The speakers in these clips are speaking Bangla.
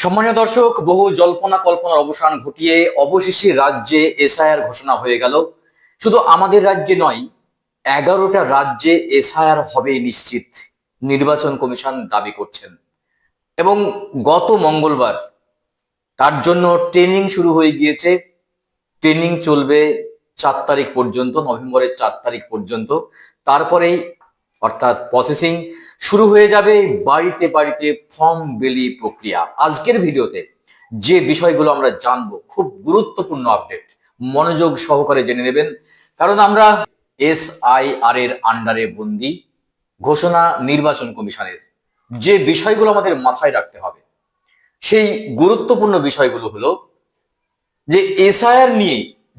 সম্মানীয় দর্শক, বহু জল্পনা কল্পনার অবসান ঘটিয়ে অবশেষে রাজ্যে এসআইআর ঘোষণা হয়ে গেল। শুধু আমাদের রাজ্যে নয়, এগারোটা রাজ্যে এসআইআর হবে নিশ্চিত, নির্বাচন কমিশন দাবি করছেন। এবং গত মঙ্গলবার তার জন্য ট্রেনিং শুরু হয়ে গিয়েছে। ট্রেনিং চলবে চার তারিখ পর্যন্ত, নভেম্বরের চার তারিখ পর্যন্ত। তারপরেই অর্থাৎ প্রসেসিং শুরু হয়ে যাবে বাড়িতে বাড়িতে ফর্ম বেলি প্রক্রিয়া। আজকের ভিডিওতে যে বিষয়গুলো আমরা জানব, খুব গুরুত্বপূর্ণ আপডেট মনোযোগ সহকারে জেনে নেবেন। কারণ আমরা এস আই আর এর আন্ডারে বন্দি, ঘোষণা নির্বাচন কমিশনের। যে বিষয়গুলো আমাদের মাথায় রাখতে হবে, সেই গুরুত্বপূর্ণ বিষয়গুলো হলো যে এসআইআর নিয়ে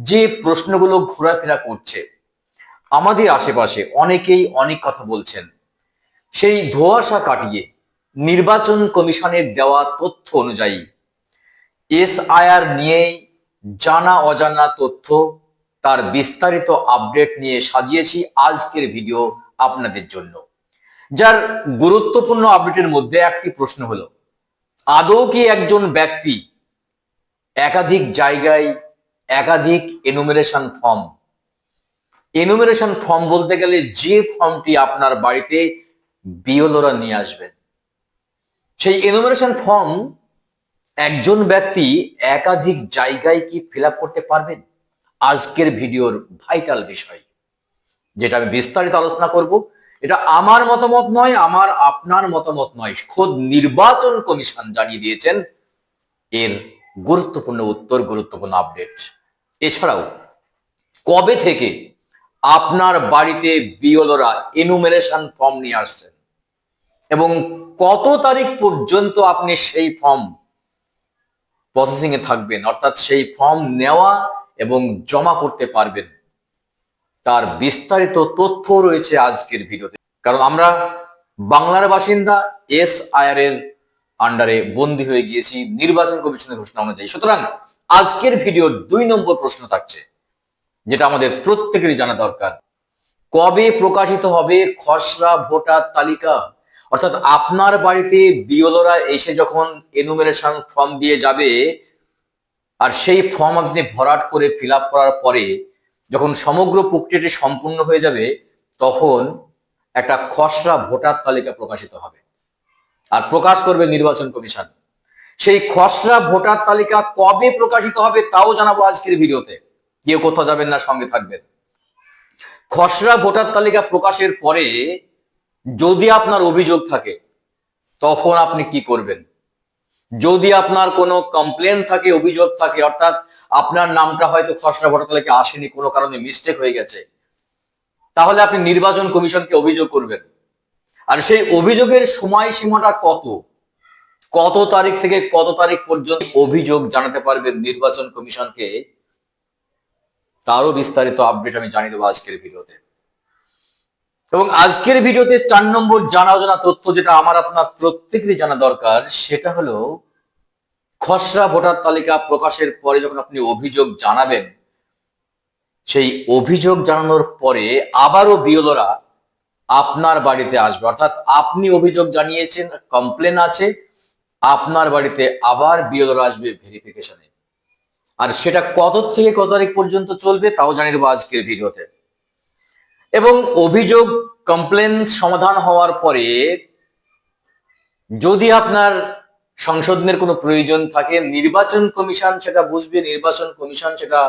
যে প্রশ্নগুলো ঘোরাফেরা করছে, আমাদের আশেপাশে অনেকেই অনেক কথা বলছেন। সেই ধোঁয়াশা কাটিয়ে নির্বাচন কমিশনের দেওয়া তথ্য অনুযায়ী এসআইআর নিয়েই জানা অজানা তথ্য তার বিস্তারিত আপডেট নিয়ে সাজিয়েছি আজকের ভিডিও আপনাদের জন্য। যার গুরুত্বপূর্ণ আপডেটের মধ্যে একটি প্রশ্ন হলো, আদৌ কি একজন ব্যক্তি একাধিক জায়গায় একাধিক এনুমেরেশন ফর্ম এনুমেরেশন ফর্ম বলতে গেলে যে ফর্মটি আপনার বাড়িতে বিওলোরা নিয়ে আসবেন। সেই এনুমেরেশন ফর্ম একজন ব্যক্তি একাধিক জায়গায় কি ফিল করতে পারবেন? আজকের ভিডিওর ভাইটাল বিষয়। যেটা আমি বিস্তারিত আলোচনা করব, এটা আমার মতামত নয়, আমার আপনার মতামত নয়। খোদ নির্বাচন কমিশন জানিয়ে দিয়েছেন, এর গুরুত্বপূর্ণ উত্তর, গুরুত্বপূর্ণ আপডেট। এছাড়াও, কবে থেকে আপনার বাড়িতে বিওলোরা এনুমেরেশন ফর্ম নিয়ে আসছেন এবং কত তারিখ পর্যন্ত আপনি সেই ফর্ম প্রসেসিং এ থাকবেন, অর্থাৎ সেই ফর্ম নেওয়া এবং জমা করতে পারবেন, তার বিস্তারিত তথ্য রয়েছে আজকের ভিডিওতে। কারণ আমরা বাংলার বাসিন্দা এস আইআর এর আন্ডারে বন্দী হয়ে গিয়েছি, নির্বাচন কমিশনের ঘোষণা অনুযায়ী। সুতরাং আজকের ভিডিওর দুই নম্বর প্রশ্ন থাকছে, যেটা আমাদের প্রত্যেকেরই জানা দরকার। কবে প্রকাশিত হবে খসড়া ভোটার তালিকা? অর্থাৎ আপনার বাড়িতে বিওলোরা এসে যখন এনুমেরেশন ফর্ম দিয়ে যাবে, আর সেই ফর্ম আপনি ভরাট করে ফিল করার পরে যখন সমগ্র প্রক্রিয়াটি সম্পূর্ণ হয়ে যাবে, তখন একটা খসড়া ভোটার তালিকা প্রকাশিত হবে। আর প্রকাশ করবে নির্বাচন কমিশন। সেই খসড়া ভোটার তালিকা কবে প্রকাশিত হবে তাও জানাব আজকের ভিডিওতে। কেউ কোথাও যাবেন না, সঙ্গে থাকবেন। খসড়া ভোটার তালিকা প্রকাশের পরে যদি আপনার অভিযোগ থাকে, তখন আপনি কি করবেন? যদি আপনার কোনো কমপ্লেন থাকে, অভিযোগ থাকে, অর্থাৎ আপনার নামটা হয়তো খসড়া ভোটার আসেনি, কোনো কারণে মিস্টেক হয়ে গেছে, তাহলে আপনি নির্বাচন কমিশনকে অভিযোগ করবেন। আর সেই অভিযোগের সময়সীমাটা কত? কত তারিখ থেকে কত তারিখ পর্যন্ত অভিযোগ জানাতে পারবেন নির্বাচন কমিশনকে? তারও বিস্তারিত আপডেট আমি জানিয়ে দেবো আজকের ভিডিওতে। এবং আজকের ভিডিওতে চার নম্বর জানা অজানা তথ্য যেটা আমার আপনার প্রত্যেকেরই জানা দরকার, সেটা হলো খসড়া ভোটার তালিকা প্রকাশের পরে যখন আপনি অভিযোগ জানাবেন, সেই অভিযোগ জানানোর পরে আবারও বিওলোরা আপনার বাড়িতে আসবে। অর্থাৎ আপনি অভিযোগ জানিয়েছেন কমপ্লেন আছে, আপনার বাড়িতে আবার বিওলোরা আসবে ভেরিফিকেশনে আর সেটা কত থেকে কত তারিখ পর্যন্ত চলবে তাও জানিয়ে দেবো আজকের ভিডিওতে। এবং অভিযোগ কমপ্লেন সমাধান হওয়ার পরে যদি আপনার সংশোধনের কোনো প্রয়োজন থাকে, নির্বাচন কমিশন সেটা বুঝবে, নির্বাচন কমিশন সেটা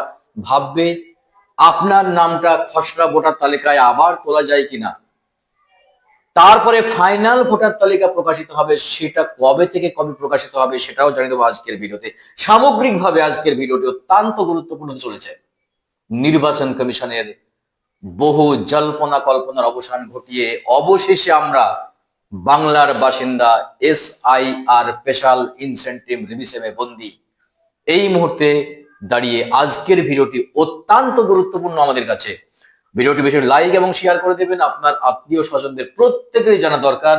ভাববে, আপনার নামটা খসড়া ভোটার তালিকায় আবার তোলা যায় কিনা? তারপরে ফাইনাল ভোটার তালিকা প্রকাশিত হবে, সেটা কবে থেকে কবে প্রকাশিত হবে সেটাও জানিয়ে দেবো আজকের ভিডিওতে। সামগ্রিকভাবে আজকের ভিডিওটি অত্যন্ত গুরুত্বপূর্ণ চলেছে। নির্বাচন কমিশনের বহু জল্পনা কল্পনার অবসান ঘটিয়ে অবশেষে আমরা বাংলার বাসিন্দা S I R special incentive রিভিশনে বন্দি। এই মুহূর্তে দাঁড়িয়ে আজকের ভিডিওটি অত্যন্ত গুরুত্বপূর্ণ আমাদের কাছে। ভিডিওটি বেশি লাইক এবং শেয়ার করে দেবেন, আপনার আত্মীয় স্বজনদের প্রত্যেকেরই জানা দরকার।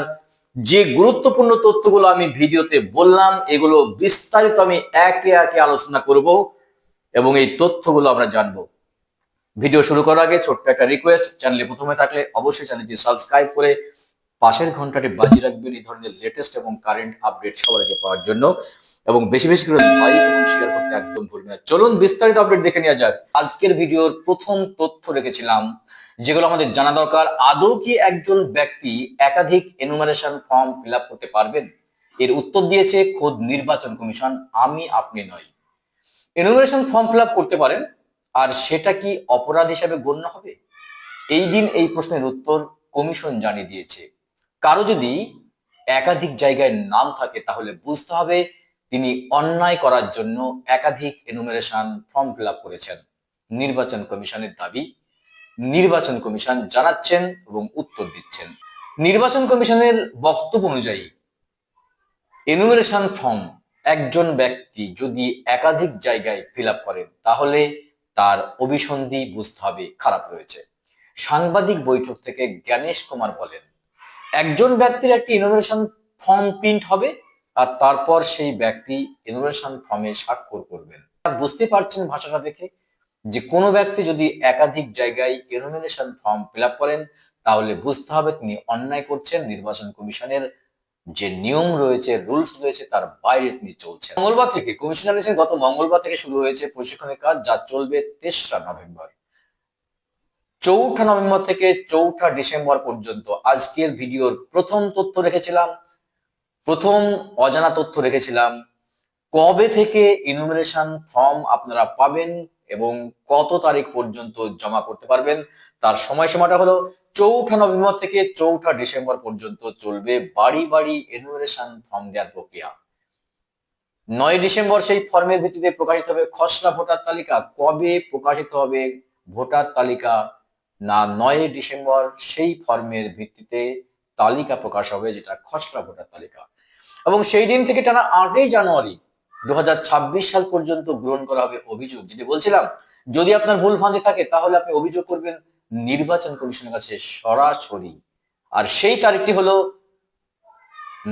যে গুরুত্বপূর্ণ তথ্যগুলো আমি ভিডিওতে বললাম, এগুলো বিস্তারিত আমি একে একে আলোচনা করব এবং এই তথ্যগুলো আমরা জানব। ভিডিও শুরু করার আগে ছোট্ট একটা রিকোয়েস্ট চ্যানেলে প্রথমে থাকলে অবশ্যই চ্যানেলটি সাবস্ক্রাইব করে পাশের ঘন্টাটি বাজিয়ে রাখবেন এই ধরনের লেটেস্ট এবং কারেন্ট আপডেট সবার আগে পাওয়ার জন্য। এবং বেশি বেশি করে লাইক এবং শেয়ার করতে একদম ভুলবেন না। চলুন বিস্তারিত আপডেট দেখে নেওয়া যাক। আজকের ভিডিওর প্রথম তথ্য রেখেছিলাম, যেগুলো আমাদের জানা দরকার। আদৌ কি একজন ব্যক্তি একাধিক এনুমারেশন ফর্ম ফিল করতে পারবেন? এর উত্তর দিয়েছে খোদ নির্বাচন কমিশন, আমি, আপনি নয় এনুমারেশন ফর্ম ফিল করতে পারেন আর সেটা কি অপরাধ হিসাবে গণ্য হবে? এই দিন এই প্রশ্নের উত্তর কমিশন জানিয়ে দিয়েছে। কারও যদি একাধিক জায়গায় নাম থাকে, তাহলে বুঝতে হবে তিনি অন্যায় করার জন্য একাধিক এনুমারেশন ফর্ম ফিল করেছেন। নির্বাচন কমিশনের দাবি, নির্বাচন কমিশন জানাচ্ছেন এবং উত্তর দিচ্ছেন। নির্বাচন কমিশনের বক্তব্য অনুযায়ী এনুমারেশন ফর্ম একজন ব্যক্তি যদি একাধিক জায়গায় ফিল করেন, তাহলে তার অভিসন্ধি বুঝতে হবে খারাপ রয়েছে। সাংবাদিক বৈঠক থেকে জ্ঞানেশ কুমার বলেন, একজন ব্যক্তির একটি ইনোভেশন ফর্ম প্রিন্ট হবে আর তারপর সেই ব্যক্তি ইনোভেশন ফর্মে স্বাক্ষর করবেন। বুঝতে পারছেন ভাষাটা দেখে যে কোনো ব্যক্তি যদি একাধিক জায়গায় ইনোমিনেশন ফর্ম ফিল করেন, তাহলে বুঝতে হবে তিনি অন্যায় করছেন নির্বাচন কমিশনের যে নিয়ম রয়েছে, রুলস রয়েছে, তার বাইরে তিনি চলছেন। মঙ্গলবার থেকে কমিশনার এসে গত মঙ্গলবার থেকে শুরু হয়েছে প্রশিক্ষণের কাজ, যা চলবে তেসরা নভেম্বর। চৌঠা নভেম্বর থেকে চৌঠা ডিসেম্বর পর্যন্ত আজকের ভিডিওর প্রথম তথ্য রেখেছিলাম, প্রথম অজানা তথ্য রেখেছিলাম, কবে থেকে ইনুমিনেশন ফর্ম আপনারা পাবেন এবং কত তারিখ পর্যন্ত জমা করতে পারবেন, তার সময়সীমাটা হলো চৌঠা নভেম্বর থেকে চৌঠা ডিসেম্বর পর্যন্ত চলবে বাড়ি বাড়ি এনুমিনেশন ফর্ম দেওয়ার প্রক্রিয়া। নয় ডিসেম্বর সেই ফর্মের ভিত্তিতে প্রকাশিত হবে খসড়া ভোটার তালিকা। কবে প্রকাশিত হবে ভোটার তালিকা না নয় ডিসেম্বর সেই ফর্মের ভিত্তিতে তালিকা প্রকাশ হবে যেটা খসড়া ভোটার তালিকা। এবং সেই দিন থেকে টানা আটই জানুয়ারি দু হাজার ছাব্বিশ সাল পর্যন্ত গ্রহণ করা হবে অভিযোগ। যেটি বলছিলাম, যদি আপনার ভুল ভ্রান্তি থাকে তাহলে আপনি অভিযোগ করবেন নির্বাচন কমিশনের কাছে সরাসরি। আর সেই তারিখটি হলো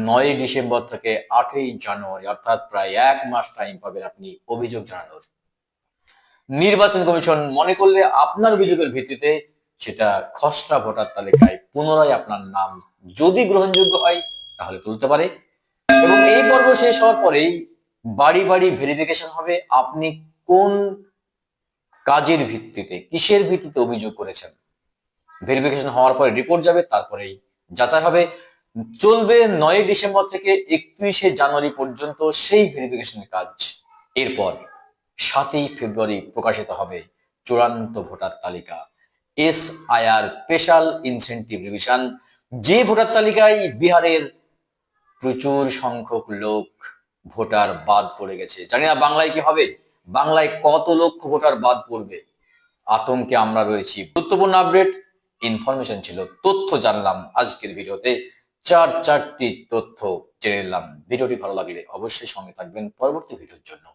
নয় ডিসেম্বর থেকে আটই জানুয়ারি, অর্থাৎ প্রায় এক মাস টাইম পাবেন আপনি অভিযোগ জানানোর। নির্বাচন কমিশন মনে করলে আপনার অভিযোগের ভিত্তিতে সেটা খসড়া ভোটার তালিকায় পুনরায় আপনার নাম যদি গ্রহণযোগ্য হয়, তাহলে তুলতে পারে। এবং এই পর্ব শেষ হওয়ার পরেই বাড়ি বাড়ি ভেরিফিকেশন হবে, আপনি কোন কাজের ভিত্তিতে, কিসের ভিত্তিতে অভিযোগ করেছেন? ভেরিফিকেশন হওয়ার পরে রিপোর্ট যাবে, তারপরেই যাচাই হবে। চলবে নয় ডিসেম্বর থেকে একত্রিশে জানুয়ারি পর্যন্ত সেই ভেরিফিকেশনের কাজ। এরপর সাতই ফেব্রুয়ারি প্রকাশিত হবে চূড়ান্ত ভোটার তালিকা। S IR special incentive revision যে ভোটার তালিকায় বিহারের প্রচুর সংখ্যক লোক ভোটার বাদ পড়ে গেছে, জানি না বাংলায় কি হবে? বাংলায় কত লক্ষ ভোটার বাদ পড়বে? আতঙ্কে আমরা রয়েছি। গুরুত্বপূর্ণ আপডেট ইনফরমেশন ছিল তথ্য জানলাম আজকের ভিডিওতে। চার চারটি তথ্য জেনে নিলাম। ভিডিওটি ভালো লাগলে অবশ্যই সঙ্গে থাকবেন। পরবর্তী ভিডিওর জন্য।